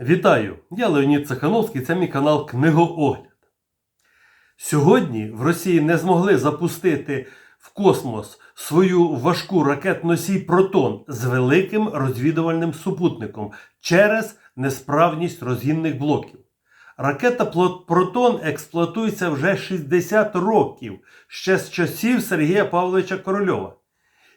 Вітаю! Я Леонід Цехановський, це мій канал Книгоогляд. Сьогодні в Росії не змогли запустити в космос свою важку ракет-носій Протон з великим розвідувальним супутником через несправність розгінних блоків. Ракета Протон експлуатується вже 60 років ще з часів Сергія Павловича Корольова.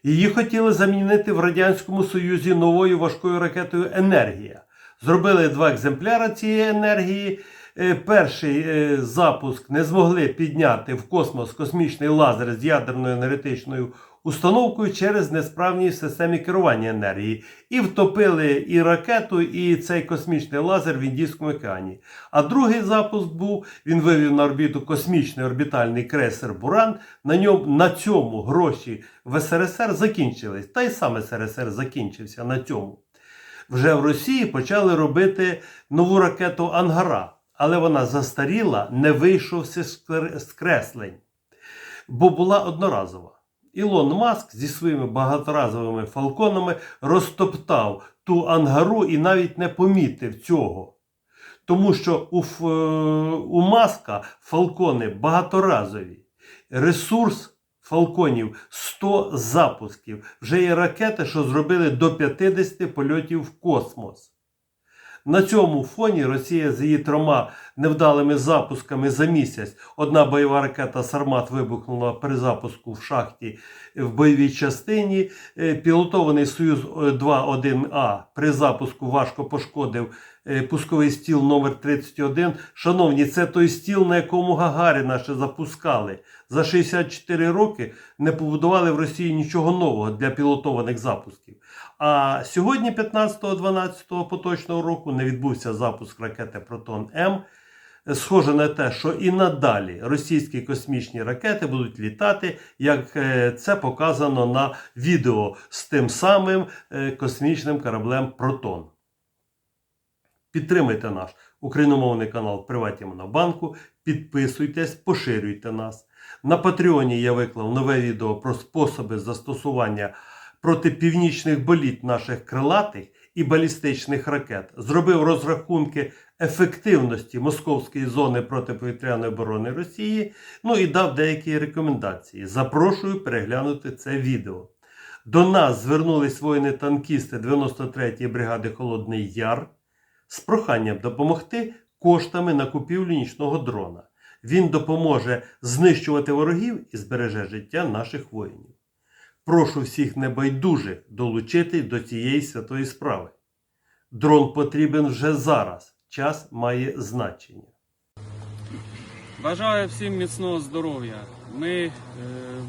Її хотіли замінити в Радянському Союзі новою важкою ракетою Енергія. Зробили два екземпляри цієї енергії. Е, Перший е, запуск не змогли підняти в космос космічний лазер з ядерною енергетичною установкою через несправність в системі керування енергії. І втопили і ракету, і цей космічний лазер в Індійському океані. А другий запуск був: він вивів на орбіту космічний орбітальний крейсер Буран. На ньому на цьому гроші в СРСР закінчились. Та й сам СРСР закінчився на цьому. Вже в Росії почали робити нову ракету Ангара, але вона застаріла, не вийшовся з креслень, бо була одноразова. Ілон Маск зі своїми багаторазовими фалконами розтоптав ту ангару і навіть не помітив цього. Тому що у, е, у Маска фалкони багаторазові. Ресурс фалконів 100 запусків. Вже є ракети, що зробили до 50 польотів в космос. На цьому фоні Росія з її трьома невдалими запусками за місяць. Одна бойова ракета Сармат вибухнула при запуску в шахті в бойовій частині. Е, Пілотований Союз 2-1А при запуску важко пошкодив е, пусковий стіл номер 31. Шановні, це той стіл, на якому Гагаріна ще запускали. За 64 роки не побудували в Росії нічого нового для пілотованих запусків. А сьогодні, 15-12 поточного року, не відбувся запуск ракети Протон М. Схоже на те, що і надалі російські космічні ракети будуть літати, як е, це показано на відео з тим самим е, космічним кораблем Протон. Підтримайте наш україномовний канал Приваті Монобанку, підписуйтесь, поширюйте нас. На Патреоні я виклав нове відео про способи застосування проти північних боліт наших крилатих і балістичних ракет. Зробив розрахунки ефективності московської зони протиповітряної оборони Росії. Ну і дав деякі рекомендації. Запрошую переглянути це відео. До нас звернулись воїни-танкісти 93-ї бригади Холодний Яр з проханням допомогти коштами на купівлю нічного дрона. Він допоможе знищувати ворогів і збереже життя наших воїнів. Прошу всіх небайдужих долучитись до цієї святої справи. Дрон потрібен вже зараз. Час має значення. Бажаю всім міцного здоров'я. Ми, е,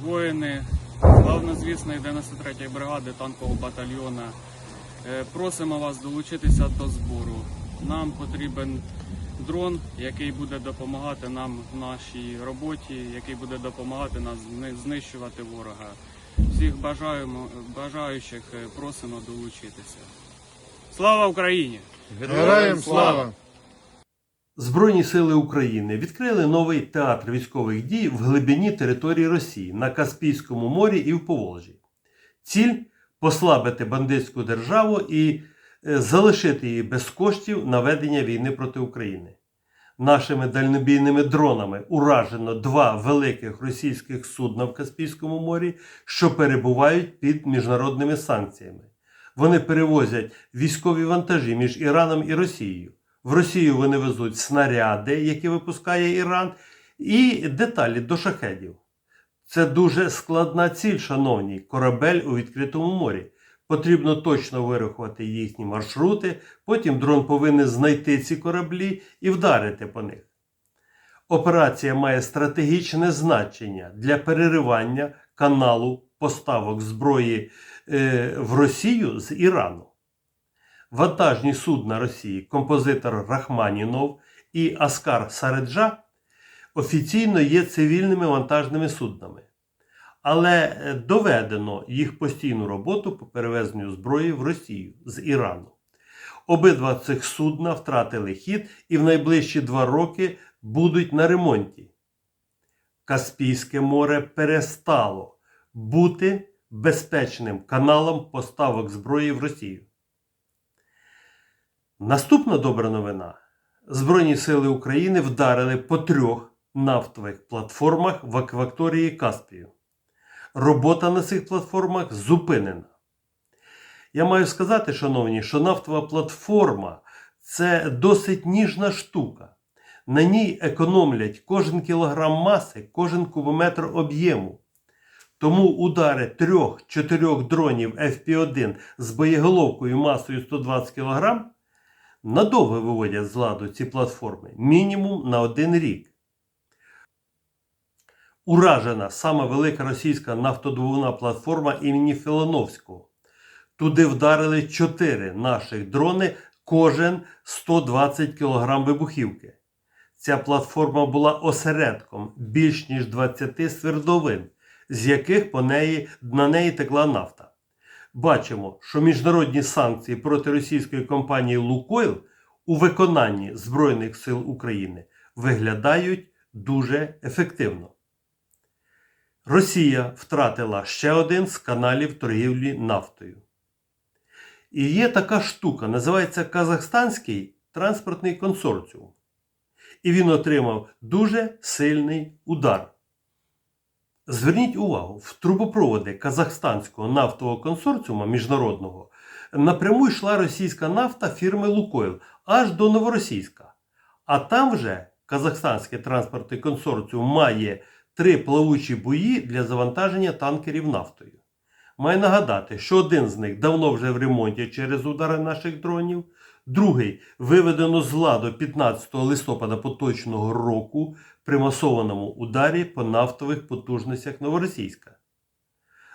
воїни главнозвісної 93-ї бригади танкового батальйона, е, просимо вас долучитися до збору. Нам потрібен дрон, який буде допомагати нам в нашій роботі, який буде допомагати нам знищувати ворога. Всіх бажаємо, бажаючих е, просимо долучитися. Слава Україні! Героям слава! Збройні сили України відкрили новий театр військових дій в глибині території Росії на Каспійському морі і в Поволжі. Ціль послабити бандитську державу і е, залишити її без коштів на ведення війни проти України. Нашими дальнобійними дронами уражено два великих російських судна в Каспійському морі, що перебувають під міжнародними санкціями. Вони перевозять військові вантажі між Іраном і Росією. В Росію вони везуть снаряди, які випускає Іран, і деталі до шахедів. Це дуже складна ціль, шановні, корабель у відкритому морі. Потрібно точно вирахувати їхні маршрути, потім дрон повинен знайти ці кораблі і вдарити по них. Операція має стратегічне значення для переривання каналу поставок зброї е, в Росію з Ірану. Вантажні судна Росії, композитор Рахманінов і Аскар Сареджа офіційно є цивільними вантажними суднами. Але е, доведено їх постійну роботу по перевезенню зброї в Росію з Ірану. Обидва цих судна втратили хід і в найближчі два роки будуть на ремонті. Каспійське море перестало бути безпечним каналом поставок зброї в Росію. Наступна добра новина. Збройні сили України вдарили по трьох нафтових платформах в акваторії Каспію. Робота на цих платформах зупинена. Я маю сказати, шановні, що нафтова платформа це досить ніжна штука. На ній економлять кожен кілограм маси, кожен кубометр об'єму. Тому удари трьох-чотирьох дронів FP1 з боєголовкою масою 120 кг надовго виводять з ладу ці платформи мінімум на один рік. Уражена сама велика російська нафтодобувна платформа імені Філановського. Туди вдарили 4 наших дрони, кожен 120 кг вибухівки. Ця платформа була осередком більш ніж 20 свердловин, з яких по неї, на неї текла нафта. Бачимо, що міжнародні санкції проти російської компанії Лукойл у виконанні Збройних сил України виглядають дуже ефективно. Росія втратила ще один з каналів торгівлі нафтою. І є така штука, називається Казахстанський транспортний консорціум. І він отримав дуже сильний удар. Зверніть увагу, в трубопроводи Казахстанського нафтового консорціуму міжнародного напряму йшла російська нафта фірми Лукойл аж до Новоросійська. А там вже Казахстанський транспортний консорціум має три плавучі бої для завантаження танкерів нафтою. Маю нагадати, що один з них давно вже в ремонті через удари наших дронів, другий виведено з ладу 15 листопада поточного року при масованому ударі по нафтових потужностях Новоросійська.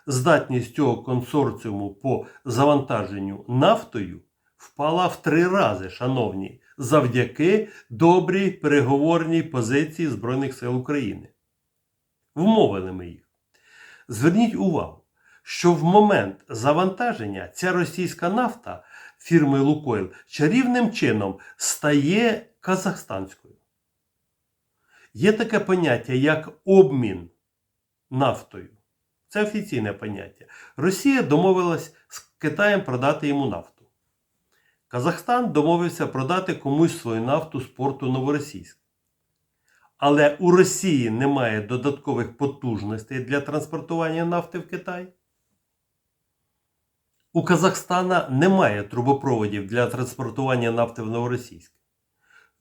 Здатність цього консорціуму по завантаженню нафтою впала в три рази, шановні, завдяки добрій переговорній позиції Збройних сил України. Вмовили ми їх. Зверніть увагу, що в момент завантаження ця російська нафта фірми Лукойл чарівним чином стає казахстанською. Є таке поняття, як обмін нафтою. Це офіційне поняття. Росія домовилась з Китаєм продати йому нафту. Казахстан домовився продати комусь свою нафту з порту Новоросійськ. Але у Росії немає додаткових потужностей для транспортування нафти в Китай. У Казахстана немає трубопроводів для транспортування нафти в Новоросійськ.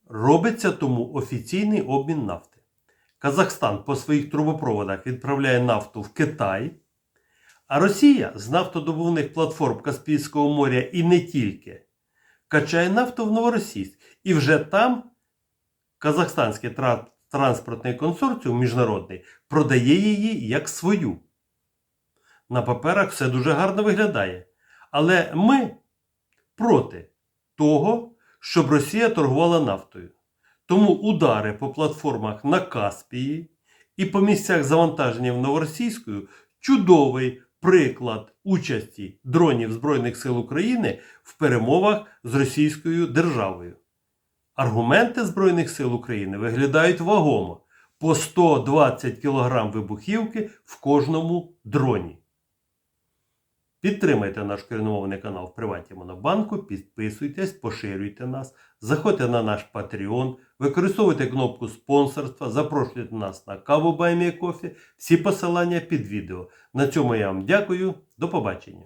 Робиться тому офіційний обмін нафти. Казахстан по своїх трубопроводах відправляє нафту в Китай, а Росія з нафтодобувних платформ Каспійського моря і не тільки качає нафту в Новоросійськ. І вже там Казахстанський тра- транспортний консорціум міжнародний продає її як свою. На паперах все дуже гарно виглядає. Але ми проти того, щоб Росія торгувала нафтою. Тому удари по платформах на Каспії і по місцях завантаження в Новоросійською чудовий приклад участі дронів Збройних сил України в перемовах з Російською державою. Аргументи Збройних сил України виглядають вагомо по 120 кг вибухівки в кожному дроні. Підтримайте наш коріномовний канал в Приваті Монобанку, підписуйтесь, поширюйте нас, заходьте на наш Patreon, використовуйте кнопку спонсорства, запрошуйте нас на каву Баймія Кофі. Всі посилання під відео. На цьому я вам дякую. До побачення.